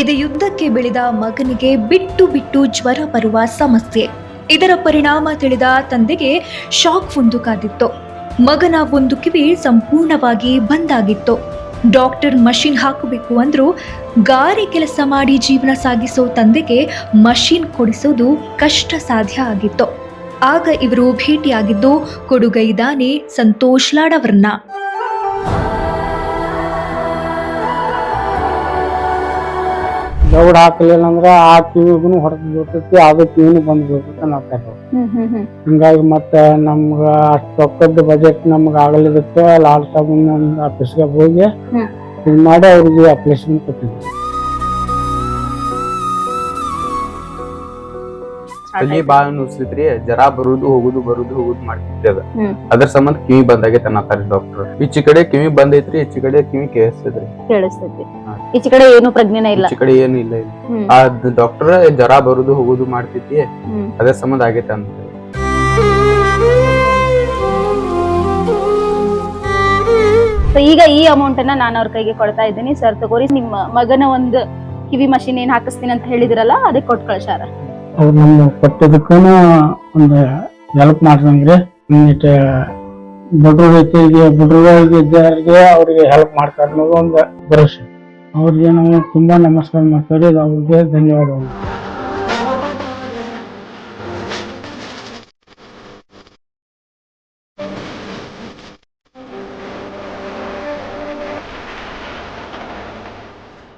ಎದೆಯುದ್ದಕ್ಕೆ ಬೆಳೆದ ಮಗನಿಗೆ ಬಿಟ್ಟು ಬಿಟ್ಟು ಜ್ವರ ಬರುವ ಸಮಸ್ಯೆ. ಇದರ ಪರಿಣಾಮ ತಿಳಿದ ತಂದೆಗೆ ಶಾಕ್ ಒಂದು ಕಾದಿತ್ತು ಮಗನ ಒಂದು ಕಿವಿ ಸಂಪೂರ್ಣವಾಗಿ ಬಂದಾಗಿತ್ತು. ಡಾಕ್ಟರ್ ಮಷಿನ್ ಹಾಕಬೇಕು ಅಂದ್ರು ಗಾರೆ ಕೆಲಸ ಮಾಡಿ ಜೀವನ ಸಾಗಿಸೋ ತಂದೆಗೆ ಮಷಿನ್ ಕೊಡಿಸೋದು ಕಷ್ಟ ಸಾಧ್ಯ ಆಗಿತ್ತು. ಆಗ ಇವರು ಭೇಟಿಯಾಗಿದ್ದು ಕೊಡುಗೈದಾನೆ ಸಂತೋಷ್ ಲಾಡವರ್ನ. ದೌಡ್ ಹಾಕಲಿಲ್ಲ ಅಂದ್ರೆ ಆ ಕಿವಿಗೂ ಹೊಡೆದು ಬೀಳ್ತೈತಿ ಅದು ಕಿವಿನೂ ಬಂದ್ ಬೀಳ್ತೈತಿ ಅನ್ನತ್ತಾರ ಹಂಗಾಗಿ ಮತ್ತ ನಮ್ಗ ಅಷ್ಟ್ ರೊಕ್ಕದ ಬಜೆಟ್ ನಮ್ಗ ಆಗಲಿದಕ್ಕ ಲಾಲ್ ಸಾಬ್ ಆಫೀಸ್ಗೆ ಹೋಗಿ ಇದು ಇದ್ ಮಾಡಿ ಅವ್ರಿಗೆ ಅಪ್ಲಿಕೇಶನ್ ಕೊಟ್ಟಿದ್ವಿ. ತಲಿ ಬಾಳ ನುಸ್ಲಿತ್ರಿ ಜರಾ ಬರುದು ಹೋಗುದು ಬರುದು ಹೋಗುದು ಮಾಡ್ತಿದ್ದೆ ಅದ ಅದ್ರ ಸಂಬಂಧ ಕಿವಿ ಬಂದಾಗೈತೆ ಅನ್ನತಾರ ಡಾಕ್ಟರ್. ಈಚಿ ಕಡೆ ಕಿವಿ ಬಂದೈತ್ರಿ ಈಚಿ ಕಡೆ ಕಿವಿ ಕೇಳಿಸ್ತದ್ರಿ ಕೇಳಿಸ್ತೈತಿ. ಈಚೆ ಕಡೆ ಏನು ಪ್ರಜ್ಞೆನೇ ಇಲ್ಲ. ಈಚಿ ಕಡೆ ಏನು ಇಲ್ಲ ಇಲ್ಲ. ಆ ಡಾಕ್ಟರ್ ಜರಾ ಬರುದು ಹೋಗುದು ಮಾಡ್ತೈತಿ ಹ್ಮ್. ಅದ್ರ ಸಂಬಂಧ ಆಗೈತೆ ಅಂತ ಈಗ ಈ ಅಮೌಂಟ್ ಅನ್ನ ನಾನು ಅವ್ರ ಕೈಗೆ ಕೊಡ್ತಾ ಇದ್ದೀನಿ. ಸರ್ ತಗೋರಿ ನಿಮ್ಮ ಮಗನ ಒಂದು ಕಿವಿ ಮಷಿನ್ ಏನ್ ಹಾಕಿಸ್ತೀನಿ ಅಂತ ಹೇಳಿದಿರಲ್ಲ ಅದಕ್ಕೆ ಕೊಟ್ಟು ಕಳ್ಸಾರ ಅವ್ರು ನಮ್ಗೆ ಕೊಟ್ಟಿದ್ದಕ್ಕೂ ಒಂದು ಹೆಲ್ಪ್ ಮಾಡ್ದಂಗ್ರಿ ಇನ್ನಿಟ್ ಬಡ್ರು ರೈತರಿಗೆ ಬಡ್ರಿಗೆ ಇದ್ದವ್ರಿಗೆ ಅವ್ರಿಗೆ ಹೆಲ್ಪ್ ಮಾಡ್ತಾರೆ ಅನ್ನೋದು ಒಂದು ಭರವಸೆ. ಅವ್ರಿಗೆ ನಾವು ತುಂಬಾ ನಮಸ್ಕಾರ ಮಾಡ್ತಾರೆ ಅವ್ರಿಗೆ ಧನ್ಯವಾದಗಳು.